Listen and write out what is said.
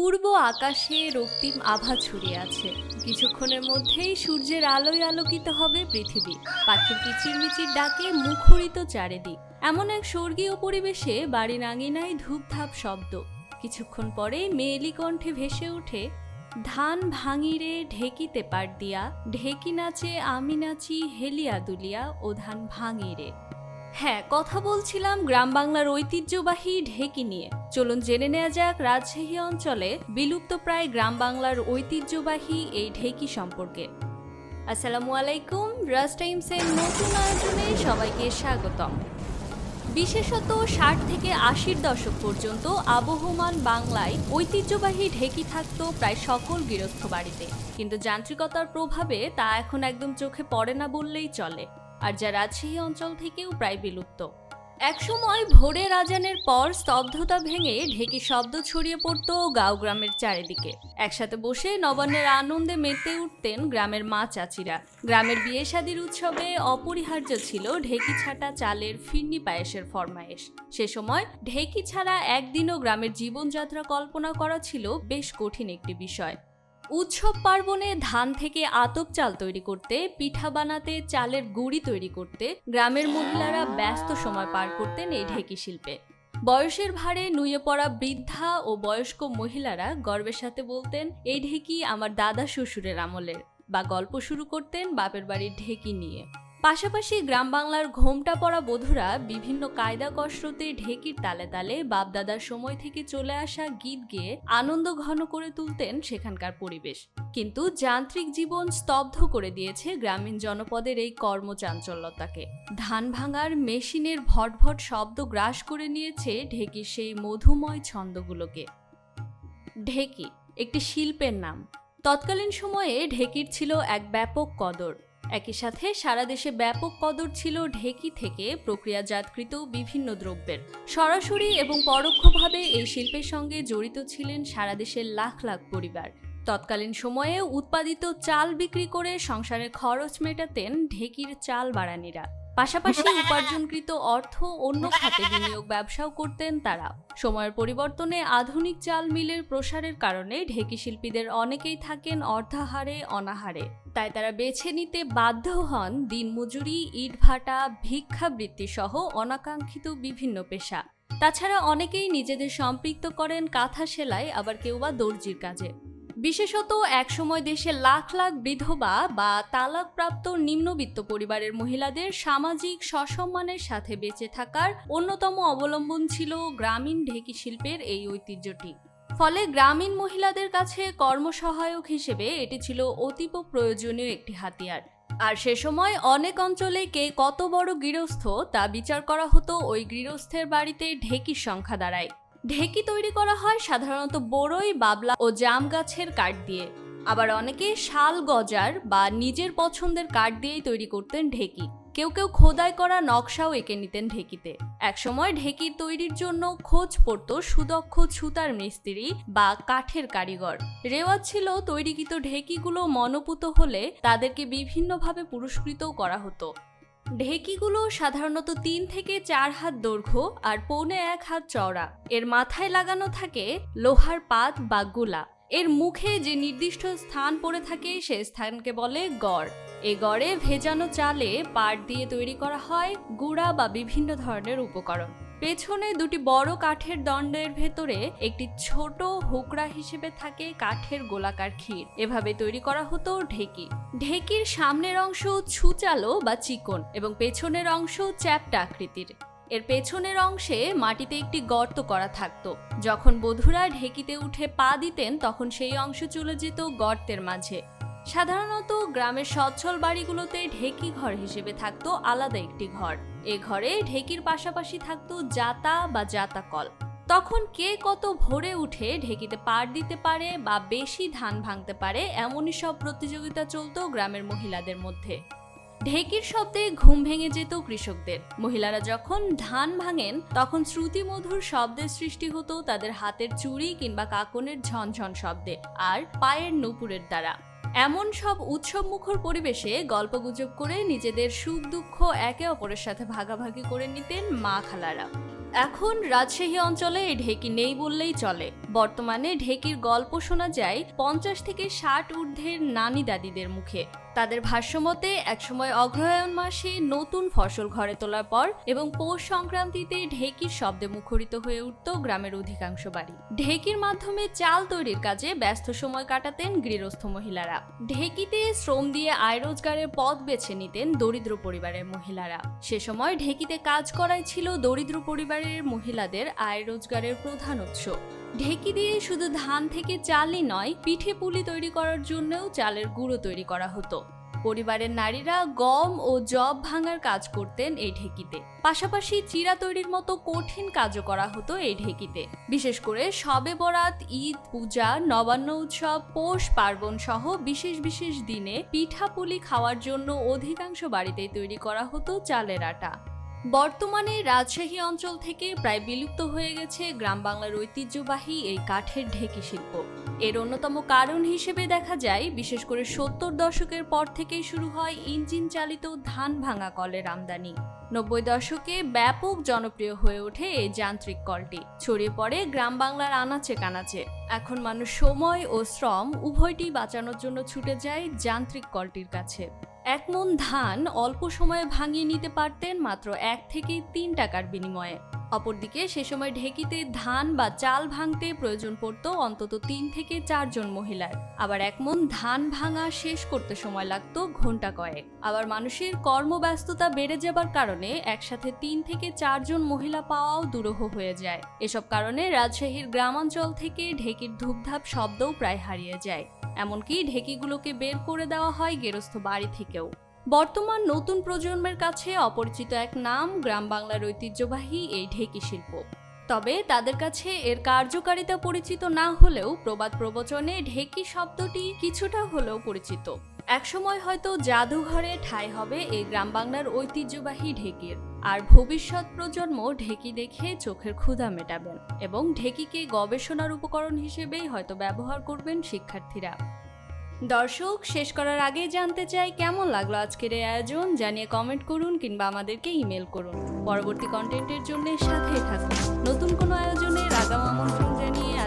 পূর্ব আকাশে রক্তিম আভা ছড়িয়ে আছে। কিছুক্ষণের মধ্যেই সূর্যের আলোয় আলোকিত হবে পৃথিবী। পাখির কিচিরমিচির ডাকে মুখরিত চারিদিক। এমন এক স্বর্গীয় পরিবেশে বাড়ির আঙিনায় ধূপধাপ শব্দ। কিছুক্ষণ পরে মেয়েলি কণ্ঠে ভেসে ওঠে, ধান ভাঙিরে ঢেকিতে পাট দিয়া ঢেকি নাচে আমি নাচি হেলিয়া দুলিয়া, ও ধান ভাঙিরে। হ্যাঁ কথা বলছিলাম গ্রাম বাংলার ঐতিহ্যবাহী ঢেকি নিয়ে। চলুন জেনে নেওয়া যাক রাজশাহী অঞ্চলে বিলুপ্তপ্রায় গ্রাম বাংলার ঐতিহ্যবাহী এই ঢেকি সম্পর্কে। আসসালামু আলাইকুম, রাজ টাইমসের নতুন আয়োজনে সবাইকে স্বাগতম। বিশেষত ষাট থেকে আশির দশক পর্যন্ত আবহমান বাংলায় ঐতিহ্যবাহী ঢেকি থাকতো প্রায় সকল গৃহস্থ বাড়িতে। কিন্তু যান্ত্রিকতার প্রভাবে তা এখন একদম চোখে পড়ে না বললেই চলে। আর যা রাজশাহী অঞ্চল থেকেও প্রায় বিলুপ্ত। একসময় ভোরে রাজানের পর স্তব্ধতা ভেঙে ঢেকি শব্দ ছড়িয়ে পড়তো গাঁও গ্রামের চারিদিকে। একসাথে বসে নবান্নের আনন্দে মেতে উঠতেন গ্রামের মা চাচিরা। গ্রামের বিয়ে শাদির উৎসবে অপরিহার্য ছিল ঢেকি ছাটা চালের ফিরনি পায়েসের ফরমায়েশ। সে সময় ঢেকি ছাড়া একদিনও গ্রামের জীবনযাত্রা কল্পনা করা ছিল বেশ কঠিন একটি বিষয়। উৎসব পার্বণে ধান থেকে আতপ চাল তৈরি করতে, পিঠা বানাতে, চালের গুড়ি তৈরি করতে, গ্রামের মহিলারা ব্যস্ত সময় পার করতেন এই ঢেকি শিল্পে। বয়সের ভারে নুয়ে পড়া বৃদ্ধা ও বয়স্ক মহিলারা গর্বের সাথে বলতেন, এই ঢেকি আমার দাদা শ্বশুরের আমলের বা গল্প শুরু করতেন বাপের বাড়ির ঢেকি নিয়ে। পাশাপাশি গ্রাম বাংলার ঘোমটা পড়া বধুরা বিভিন্ন কায়দা কসরতে ঢেকির তালে তালে বাপদাদার সময় থেকে চলে আসা গীত গেয়ে আনন্দ ঘন করে তুলতেন সেখানকার পরিবেশ। কিন্তু যান্ত্রিক জীবন স্তব্ধ করে দিয়েছে গ্রামীণ জনপদের এই কর্মচাঞ্চল্যতাকে। ধান ভাঙার মেশিনের ভটভট শব্দ গ্রাস করে নিয়েছে ঢেকির সেই মধুময় ছন্দগুলোকে। ঢেকি, একটি শিল্পের নাম। তৎকালীন সময়ে ঢেকির ছিল এক ব্যাপক কদর। একই সাথে সারা দেশে ব্যাপক কদর ছিল ঢেকি থেকে প্রক্রিয়াজাতকৃত বিভিন্ন দ্রব্যের। সরাসরি এবং পরোক্ষভাবে এই শিল্পের সঙ্গে জড়িত ছিলেন সারা দেশের লাখ লাখ পরিবার। তৎকালীন সময়ে উৎপাদিত চাল বিক্রি করে সংসারের খরচ মেটাতেন ঢেকির চাল বাড়ানিরা। পাশাপাশি উপার্জনকৃত অর্থ অন্য খাতে বিনিয়োগ ব্যবসাও করতেন তারা। সময়ের পরিবর্তনে আধুনিক চাল মিলের প্রসারের কারণে ঢেকি শিল্পীদের অনেকেই থাকেন অর্ধাহারে, অনাহারে। তাই তারা বেছে নিতে বাধ্য হন দিনমজুরি, ইটভাটা, ভিক্ষাবৃত্তি সহ অনাকাঙ্ক্ষিত বিভিন্ন পেশা। তাছাড়া অনেকেই নিজেদের সম্পৃক্ত করেন কাঁথা সেলাই, আবার কেউ বা দর্জির কাজে। বিশেষত একসময় দেশে লাখ লাখ বিধবা বা তালাকপ্রাপ্ত নিম্নবিত্ত পরিবারের মহিলাদের সামাজিক সসম্মানের সাথে বেঁচে থাকার অন্যতম অবলম্বন ছিল গ্রামীণ ঢেকি শিল্পের এই ঐতিহ্যটি। ফলে গ্রামীণ মহিলাদের কাছে কর্মসহায়ক হিসেবে এটি ছিল অতীব প্রয়োজনীয় একটি হাতিয়ার। আর সে সময় অনেক অঞ্চলে কে কত বড় গৃহস্থ তা বিচার করা হতো ওই গৃহস্থের বাড়িতে ঢেকির সংখ্যা দাঁড়ায়। ঢেকি তৈরি করা হয় সাধারণত বড়ই, বাবলা ও জাম গাছের কাঠ দিয়ে। আবার অনেকে শাল গজার বা নিজের পছন্দের কাঠ দিয়েই তৈরি করতেন ঢেকি। কেউ কেউ খোদাই করা নকশাও এঁকে নিতেন ঢেকিতে। একসময় ঢেকি তৈরির জন্য খোঁজ পড়তো সুদক্ষ ছুতার মিস্ত্রি বা কাঠের কারিগর। রেওয়াজ ছিল, তৈরিকৃত ঢেকিগুলো মনোপুত হলে তাদেরকে বিভিন্নভাবে পুরস্কৃতও করা হতো। ঢেকিগুলো সাধারণত তিন থেকে চার হাত দৈর্ঘ্য আর পৌনে এক হাত চওড়া। এর মাথায় লাগানো থাকে লোহার পাত বা গুলা। এর মুখে যে নির্দিষ্ট স্থান পড়ে থাকে, সে স্থানকে বলে গড়। এ গড়ে ভেজানো চালে পাট দিয়ে তৈরি করা হয়, গুড়া বা বিভিন্ন ধরনের উপকরণ। পেছনে দুটি বড় কাঠের দণ্ডের ভেতরে একটি ছোট হুকরা হিসেবে থাকে কাঠের গোলাকার ক্ষীর। এভাবে তৈরি করা হতো ঢেকি। ঢেকির সামনের অংশ ছুচালো বা চিকন এবং পেছনের অংশ চ্যাপ্টা আকৃতির। এর পেছনের অংশে মাটিতে একটি গর্ত করা থাকতো। যখন বধুরা ঢেকিতে উঠে পা দিতেন, তখন সেই অংশ চলে যেত গর্তের মাঝে। সাধারণত গ্রামের সচ্ছল বাড়িগুলোতে ঢেকি ঘর হিসেবে থাকতো আলাদা একটি ঘর। এ ঘরে ঢেকির পাশাপাশি থাকতো জাতা বা জাতা কল তখন কে কত ভোরে উঠে ঢেকিতে পার দিতে পারে বা বেশি ধান ভাঙতে পারে এমনই সব প্রতিযোগিতা চলতো গ্রামের মহিলাদের মধ্যে। ঢেকির শব্দে ঘুম ভেঙে যেত কৃষকদের। মহিলারা যখন ধান ভাঙেন, তখন শ্রুতিমধুর শব্দের সৃষ্টি হতো তাদের হাতের চুড়ি কিংবা কাকনের ঝনঝন শব্দে, আর পায়ের নুপুরের দ্বারা। এমন সব উৎসব মুখর পরিবেশে গল্পগুজব করে নিজেদের সুখ, দুঃখ একে অপরের সাথে ভাগাভাগি করে নিতেন মা খালারা। এখন রাজশাহী অঞ্চলে এই ঢেকি নেই বললেই চলে। বর্তমানে ঢেকির গল্প শোনা যায় পঞ্চাশ থেকে ষাট ঊর্ধ্বের নানি দাদিদের মুখে। তাদের ভাষ্যমতে, একসময় অগ্রহায়ণ মাসে নতুন ফসল ঘরে তোলার পর এবং পৌষ সংক্রান্তিতে ঢেকির শব্দে মুখরিত হয়ে উঠত গ্রামের অধিকাংশ বাড়ি। ঢেকির মাধ্যমে চাল তৈরির কাজে ব্যস্ত সময় কাটাতেন গৃহস্থ মহিলারা। ঢেকিতে শ্রম দিয়ে আয় রোজগারের পথ বেছে নিতেন দরিদ্র পরিবারের মহিলারা। সে সময় ঢেকিতে কাজ করাই ছিল দরিদ্র পরিবারের মহিলাদের আয় রোজগারের প্রধান উৎস। ঢেকি দিয়ে শুধু ধান থেকে চালই নয়, পিঠে পুলি তৈরি করার জন্যও চালের গুঁড়ো তৈরি করা হতো। পরিবারের নারীরা গম ও জব ভাঙার কাজ করতেন এই ঢেকিতে। পাশাপাশি চিরা তৈরির মতো কঠিন কাজও করা হতো এই ঢেকিতে। বিশেষ করে শবে বরাত, ঈদ, পূজা, নবান্ন উৎসব, পৌষ পার্বণ সহ বিশেষ বিশেষ দিনে পিঠাপুলি খাওয়ার জন্য অধিকাংশ বাড়িতেই তৈরি করা হতো চালের আটা। বর্তমানে রাজশাহী অঞ্চল থেকে প্রায় বিলুপ্ত হয়ে গেছে গ্রাম বাংলার ঐতিহ্যবাহী এই কাঠের ঢেকি শিল্প। এর অন্যতম কারণ হিসেবে দেখা যায়, বিশেষ করে সত্তর দশকের পর থেকেই শুরু হয় ইঞ্জিন চালিত ধান ভাঙা কলের আমদানি। নব্বই দশকে ব্যাপক জনপ্রিয় হয়ে ওঠে এই যান্ত্রিক কলটি। ছড়িয়ে পড়ে গ্রাম বাংলার আনাচে কানাচে। এখন মানুষ সময় ও শ্রম উভয়টি বাঁচানোর জন্য ছুটে যায় যান্ত্রিক কলটির কাছে। এক মন ধান অল্প সময়ে ভাঙিয়ে নিতে পারতেন মাত্র এক থেকে তিন টাকার বিনিময়ে। অপরদিকে সে সময় ঢেকিতে ধান বা চাল ভাঙতে প্রয়োজন পড়ত অন্তত তিন থেকে চারজন মহিলার। আবার এক মন ধান ভাঙা শেষ করতে সময় লাগতো ঘণ্টা কয়েক। আবার মানুষের কর্মব্যস্ততা বেড়ে যাবার কারণে একসাথে তিন থেকে চারজন মহিলা পাওয়াও দুরূহ হয়ে যায়। এসব কারণে রাজশাহীর গ্রামাঞ্চল থেকে ঢেকির ধূপধাপ শব্দও প্রায় হারিয়ে যায়। এমনকি ঢেকিগুলোকে বের করে দেওয়া হয় গেরস্থ বাড়ি থেকেও। বর্তমান নতুন প্রজন্মের কাছে অপরিচিত এক নাম গ্রাম বাংলার ঐতিহ্যবাহী এই ঢেকি শিল্প। তবে তাদের কাছে এর কার্যকারিতা পরিচিত না হলেও প্রবাদ প্রবচনে ঢেকি শব্দটি কিছুটা হলেও পরিচিত। একসময় হয়তো জাদুঘরে ঠাঁই হবে এই গ্রাম বাংলার ঐতিহ্যবাহী ঢেকির। আর ভবিষ্যৎ প্রজন্ম ঢেকি দেখে চোখের ক্ষুধা মেটাবেন এবং ঢেকিকে গবেষণার উপকরণ হিসেবেই হয়তো ব্যবহার করবেন শিক্ষার্থীরা। দর্শক, শেষ করার আগে জানতে চাই, কেমন লাগল আজকের এই আয়োজন? জানিয়ে কমেন্ট করুন কিংবা আমাদেরকে ইমেল করুন। পরবর্তী কন্টেন্টের জন্য সাথে থাকুন। নতুন কোনো আয়োজনে আগাম আমন্ত্রণ জানিয়ে